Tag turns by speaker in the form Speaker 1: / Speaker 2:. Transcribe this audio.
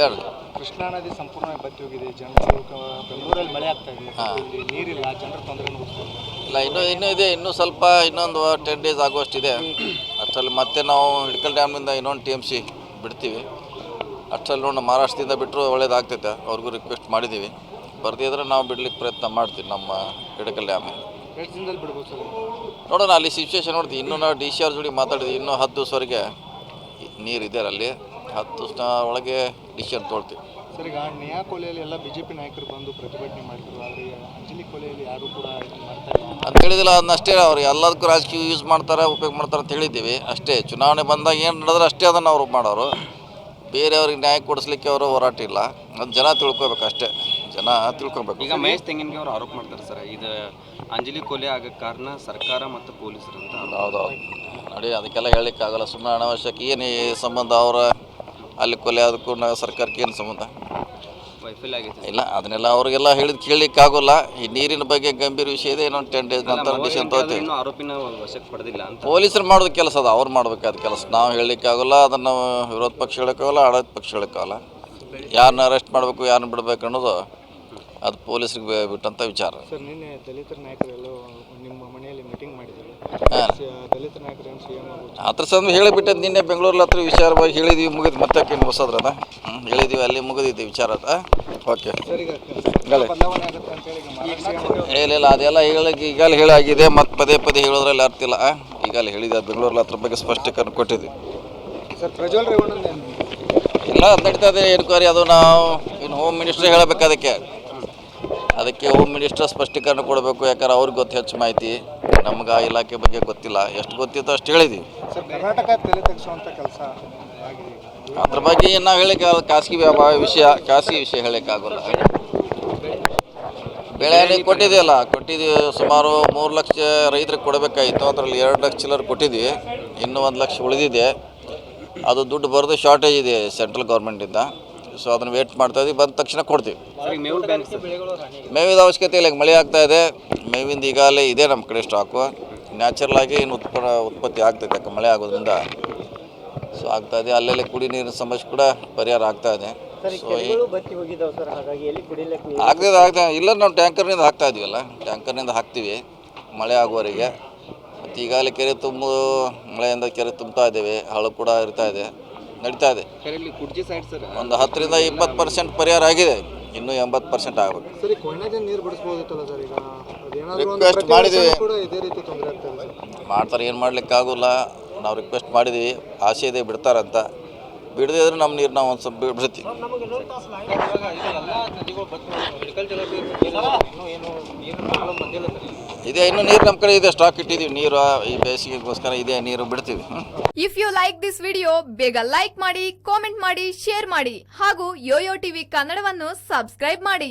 Speaker 1: ಹೇಳಿ.
Speaker 2: ಕೃಷ್ಣಾ ನದಿ ಸಂಪೂರ್ಣವಾಗಿ ಬತ್ತಿ ಹೋಗಿದೆ. ಜನರು ಬೆಂಗಳೂರಲ್ಲಿ ಮಳೆ ಆಗ್ತಾ ಇದೆ. ಇಲ್ಲಿ ನೀರಿಲ್ಲ. ಜನರ ತೊಂದರೆ
Speaker 1: ಇಲ್ಲ ಇನ್ನೂ ಇನ್ನೂ ಇದೆ. ಇನ್ನೂ ಸ್ವಲ್ಪ ಇನ್ನೊಂದು ಟೆನ್ ಡೇಸ್ ಆಗುವಷ್ಟಿದೆ ಅಷ್ಟರಲ್ಲಿ ಮತ್ತೆ ನಾವು ಹಿಡ್ಕಲ್ ಡ್ಯಾಮ್ನಿಂದ ಇನ್ನೊಂದು ಟಿ ಎಂ ಸಿ ಬಿಡ್ತೀವಿ. ಅಷ್ಟರಲ್ಲಿ ನೋಡಿ ಮಹಾರಾಷ್ಟ್ರದಿಂದ ಬಿಟ್ಟರು ಒಳ್ಳೇದಾಗ್ತೈತೆ. ಅವ್ರಿಗೂ ರಿಕ್ವೆಸ್ಟ್ ಮಾಡಿದ್ದೀವಿ. ಬರ್ದಿದ್ರೆ ನಾವು ಬಿಡ್ಲಿಕ್ಕೆ ಪ್ರಯತ್ನ ಮಾಡ್ತೀವಿ ನಮ್ಮ ಹಿಡಕಲ್ ಡ್ಯಾಮ್ ನೋಡೋಣ ಅಲ್ಲಿ ಸಿಚುವೇಶನ್ ನೋಡ್ತೀವಿ. ಇನ್ನೂ ನಾವು ಡಿ ಸಿ ಆರ್ ಜೋಡಿ ಮಾತಾಡಿದ್ವಿ. ಇನ್ನೂ ಹತ್ತು ದಿವಸವರೆಗೆ ನೀರು ಇದೆ ಅಲ್ಲಿ. ಹತ್ತು ದಿವಸ ಒಳಗೆ ಡಿಸಿಷನ್ ತೊಗೊಳ್ತೀವಿ.
Speaker 2: ಸರ್ ಈಗ ನೇಹಾ ಕೊಲೆಯಲ್ಲಿ ಎಲ್ಲ ಬಿ ಜೆ ಪಿ ನಾಯಕರು ಬಂದು ಪ್ರತಿಭಟನೆ ಮಾಡಿದ್ರು ಆದರೆ ಅಂಜಲಿ ಕೊಲೆಯಲ್ಲಿ ಯಾರು ಕೂಡ ಮಾಡ್ತಾ ಇಲ್ಲ.
Speaker 1: ಅಂತ ಹೇಳಿದಿಲ್ಲ ಅದನ್ನಷ್ಟೇ ಅವ್ರು ಎಲ್ಲದಕ್ಕೂ ರಾಜಕೀಯ ಯೂಸ್ ಮಾಡ್ತಾರೆ ಉಪಯೋಗ ಮಾಡ್ತಾರೆ ಅಂತ ಹೇಳಿದ್ದೀವಿ. ಅಷ್ಟೇ ಚುನಾವಣೆ ಬಂದಾಗ ಏನು ನಡೆದ್ರೆ ಅಷ್ಟೇ ಅದನ್ನು ಅವರು ಮಾಡೋರು. ಬೇರೆಯವ್ರಿಗೆ ನ್ಯಾಯ ಕೊಡಿಸ್ಲಿಕ್ಕೆ ಅವರು ಹೋರಾಟ ಇಲ್ಲ. ಅದು ಜನ ತಿಳ್ಕೊಬೇಕು ಅಷ್ಟೇ. ಜನ ತಿಳ್ಕೊಬೇಕು.
Speaker 3: ಈಗ ಮಹೇಶ್ ತೆಂಗಿನಗೆ ಅವರು ಆರೋಪ ಮಾಡ್ತಾರೆ ಸರ್. ಇದು ಅಂಜಲಿ ಕೊಲೆ ಆಗಕ್ಕೆ ಕಾರಣ ಸರ್ಕಾರ ಮತ್ತು ಪೊಲೀಸರು ಅಂತ.
Speaker 1: ಹೌದೌದು. ನೋಡಿ ಅದಕ್ಕೆಲ್ಲ ಹೇಳಲಿಕ್ಕೆ ಆಗಲ್ಲ ಸುಮ್ಮನೆ ಅನಾವಶ್ಯಕ ಏನು ಈ ಸಂಬಂಧ? ಅವರ ಅಲ್ಲಿ ಕೊಲೆ ಅದಕ್ಕೂ ನಾ ಸರ್ಕಾರಕ್ಕೆ ಏನು ಸಂಬಂಧ?
Speaker 3: ವೈಫಲ್ಯ
Speaker 1: ಇಲ್ಲ ಅದನ್ನೆಲ್ಲ ಅವ್ರಿಗೆಲ್ಲ ಹೇಳಿದ್ ಕೇಳಲಿಕ್ಕೆ ಆಗೋಲ್ಲ ಈ ನೀರಿನ ಬಗ್ಗೆ ಗಂಭೀರ ವಿಷಯ ಇದೆ ಇನ್ನೊಂದು ಟೆನ್ ಡೇಸ್ ನಂತರ ಡಿಸಿಷನ್ ತಗೋತೀವಿ.
Speaker 3: ಇನ್ನೂ ಆರೋಪಿನ ವಶಕ್ಕೆ ಪಡೆದಿಲ್ಲ ಅಂತ.
Speaker 1: ಪೊಲೀಸರು ಮಾಡೋದು ಕೆಲಸ ಅದು ಅವ್ರು ಮಾಡ್ಬೇಕಾದ ಕೆಲಸ. ನಾವು ಹೇಳಲಿಕ್ಕೆ ಆಗೋಲ್ಲ ಅದನ್ನು ವಿರೋಧ ಪಕ್ಷ ಹೇಳೋಕ್ಕಾಗಲ್ಲ ಆಡಳಿತ ಪಕ್ಷ ಹೇಳೋಕ್ಕಾಗಲ್ಲ. ಯಾರನ್ನ ಅರೆಸ್ಟ್ ಮಾಡಬೇಕು ಯಾರನ್ನ ಬಿಡಬೇಕು ಅನ್ನೋದು ಅದು ಪೊಲೀಸರಿಗೆ ಬಿಟ್ಟಂಥ ವಿಚಾರ.
Speaker 2: ಸರ್ ನಿನ್ನೆ ದಲಿತರ ನಾಯಕರು ನಿಮ್ಮ ಮನೆಯಲ್ಲಿ ಮೀಟಿಂಗ್ ಮಾಡಿದ್ರು.
Speaker 1: ಹಾಂ
Speaker 2: ಸಂದು ದಲಿತ ನಾಯಕರು ಏನು ಸಿ ಎಂ
Speaker 1: ಅದ್ರ ಸಂಬಂಧ ಹೇಳಿಬಿಟ್ಟೆ ನಿನ್ನೆ ಬೆಂಗಳೂರಲ್ಲಿ ಹತ್ರ ವಿಚಾರವಾಗಿ ಹೇಳಿದ್ವಿ ಮುಗಿದು ಮತ್ತೆ ಏನು ಹೊಸದ್ರದ ಹೇಳಿದ್ವಿ ಅಲ್ಲಿ ಮುಗಿದಿದ್ದೆ ವಿಚಾರ ಓಕೆ. ಇಲ್ಲ ಇಲ್ಲ ಅದೆಲ್ಲ ಹೇಳಕ್ಕೆ ಈಗಲೇ ಹೇಳಾಗಿದೆ ಮತ್ತೆ ಪದೇ ಪದೇ ಹೇಳೋದ್ರಲ್ಲಿ ಅರ್ಥ ಇಲ್ಲ. ಈಗಲೇ ಹೇಳಿದೆ ಬೆಂಗಳೂರಲ್ಲಿ ಹತ್ರ ಬಗ್ಗೆ ಸ್ಪಷ್ಟೀಕರಣ ಕೊಟ್ಟಿದ್ವಿ. ಇಲ್ಲ ಅದು ನಡೀತಾ ಇದೆ ಎನ್ಕ್ವೈರಿ ಅದು ನಾವು ಇನ್ನು ಹೋಮ್ ಮಿನಿಸ್ಟ್ರಿ ಹೇಳಬೇಕು ಅದಕ್ಕೆ. ಅದಕ್ಕೆ ಹೋಮ್ ಮಿನಿಸ್ಟರ್ ಸ್ಪಷ್ಟೀಕರಣ ಕೊಡಬೇಕು ಯಾಕಂದ್ರೆ ಅವ್ರಿಗೆ ಗೊತ್ತು ಹೆಚ್ಚು ಮಾಹಿತಿ. ನಮ್ಗೆ ಆ ಇಲಾಖೆ ಬಗ್ಗೆ ಗೊತ್ತಿಲ್ಲ. ಎಷ್ಟು ಗೊತ್ತಿತ್ತು ಅಷ್ಟು
Speaker 2: ಕರ್ನಾಟಕ ತಲೆ ತೆಗೆಸುವಂಥ ಕೆಲಸ.
Speaker 1: ಅದ್ರ ಬಗ್ಗೆ ನಾವು ಹೇಳಿಕ್ಕೆ. ಖಾಸಗಿ ವಿಷಯ ಖಾಸಗಿ ವಿಷಯ ಹೇಳೋಕ್ಕಾಗಲ್ಲ ಬೆಳೆ ಕೊಟ್ಟಿದೆಯಲ್ಲ ಕೊಟ್ಟಿದ್ದೀವಿ ಸುಮಾರು ಮೂರು ಲಕ್ಷ ರೈತರಿಗೆ ಕೊಡಬೇಕಾಗಿತ್ತು ಅದರಲ್ಲಿ ಎರಡು ಲಕ್ಷ ಚಿಲ್ಲರ್ ಕೊಟ್ಟಿದ್ವಿ. ಇನ್ನೂ ಒಂದು ಲಕ್ಷ ಉಳಿದಿದೆ. ಅದು ದುಡ್ಡು ಬರೋದು ಶಾರ್ಟೇಜ್ ಇದೆ ಸೆಂಟ್ರಲ್ ಗೌರ್ಮೆಂಟಿಂದ ಸೊ ಅದನ್ನು ವೇಟ್ ಮಾಡ್ತಾ ಇದ್ದೀವಿ ಬಂದ ತಕ್ಷಣ ಕೊಡ್ತೀವಿ. ಮೇವಿದ ಅವಶ್ಯಕತೆ ಇಲ್ಲ. ಈಗ ಮಳೆ ಆಗ್ತಾ ಇದೆ. ಮೇವಿಂದ ಈಗಾಗಲೇ ಇದೆ ನಮ್ಮ ಕಡೆ ಸ್ಟಾಕು ನ್ಯಾಚುರಲ್ ಆಗಿ ಏನು ಉತ್ಪನ್ನ ಉತ್ಪತ್ತಿ ಆಗ್ತೈತೆ. ಯಾಕೆ ಮಳೆ ಆಗೋದ್ರಿಂದ. ಸೊ ಆಗ್ತಾ ಇದೆ. ಅಲ್ಲೆಲ್ಲಿ ಕುಡಿ ನೀರಿನ ಸಮಸ್ಯೆ ಕೂಡ ಪರಿಹಾರ ಆಗ್ತಾ ಇದೆ. ಸೊ ಈ
Speaker 2: ಬತ್ತಿ ಹೋಗಿದ್ದಾವೆ ಸರ್. ಹಾಗಾಗಿ ಎಲ್ಲಿ ಕುಡಿಲಿಕ್ಕೆ
Speaker 1: ಆಗ್ತದೆ ಆಗ್ತದೆ. ಇಲ್ಲ ನಾವು ಟ್ಯಾಂಕರ್ನಿಂದ ಹಾಕ್ತಾ ಇದೀವಲ್ಲ. ಟ್ಯಾಂಕರ್ನಿಂದ ಹಾಕ್ತೀವಿ. ಮಳೆ ಆಗುವವರೆಗೆ. ಮತ್ತು ಈಗಾಗಲೇ ಕೆರೆ ತುಂಬ ಮಳೆಯಿಂದ ಕೆರೆ ತುಂಬ್ತಾ ಇದ್ದೇವೆ. ಹಳು ಕೂಡ ಇರ್ತಾ ಇದೆ. ನಡೀತಾ ಇದೆ. ಒಂದು ಹತ್ತರಿಂದ ಇಪ್ಪತ್ತು ಪರ್ಸೆಂಟ್ ಪರಿಹಾರ ಆಗಿದೆ. ಇನ್ನೂ ಎಂಬತ್ತು ಪರ್ಸೆಂಟ್ ಆಗಬೇಕು
Speaker 2: ರಿಕ್ವೆಸ್ಟ್
Speaker 1: ಮಾಡಿದ್ದೀವಿ. ಮಾಡ್ತಾರೆ ಏನು ಮಾಡ್ಲಿಕ್ಕೆ ಆಗೋಲ್ಲ. ನಾವು ರಿಕ್ವೆಸ್ಟ್ ಮಾಡಿದ್ದೀವಿ. ಆಸೆ ಇದೆ ಬಿಡ್ತಾರಂತ. ಬಿಡದೇ ಇದ್ರೆ ನಮ್ಮ ನೀರು ನಾವು ಒಂದು ಸ್ವಲ್ಪ ಬಿಡ್ತೀವಿ ಇದೆ, ಇನ್ನು ನೀರು ನಮ್ಮ ಕಡೆ ಇದೆ ಸ್ಟಾಕ್ ಇಟ್ಟಿದ್ದೀವಿ ನೀರು ಈ ಬೇಸಿಗೆಗೋಸ್ಕರ ಇದೆ, ನೀರು ಬಿಡ್ತೀವಿ.
Speaker 4: If you like this video ಬೇಗ ಲೈಕ್ ಮಾಡಿ ಕಾಮೆಂಟ್ ಮಾಡಿ ಶೇರ್ ಮಾಡಿ. ಹಾಗೂ ಯೋಯೋ ಟಿವಿ ಕನ್ನಡವನ್ನು ಸಬ್ಸ್ಕ್ರೈಬ್ ಮಾಡಿ.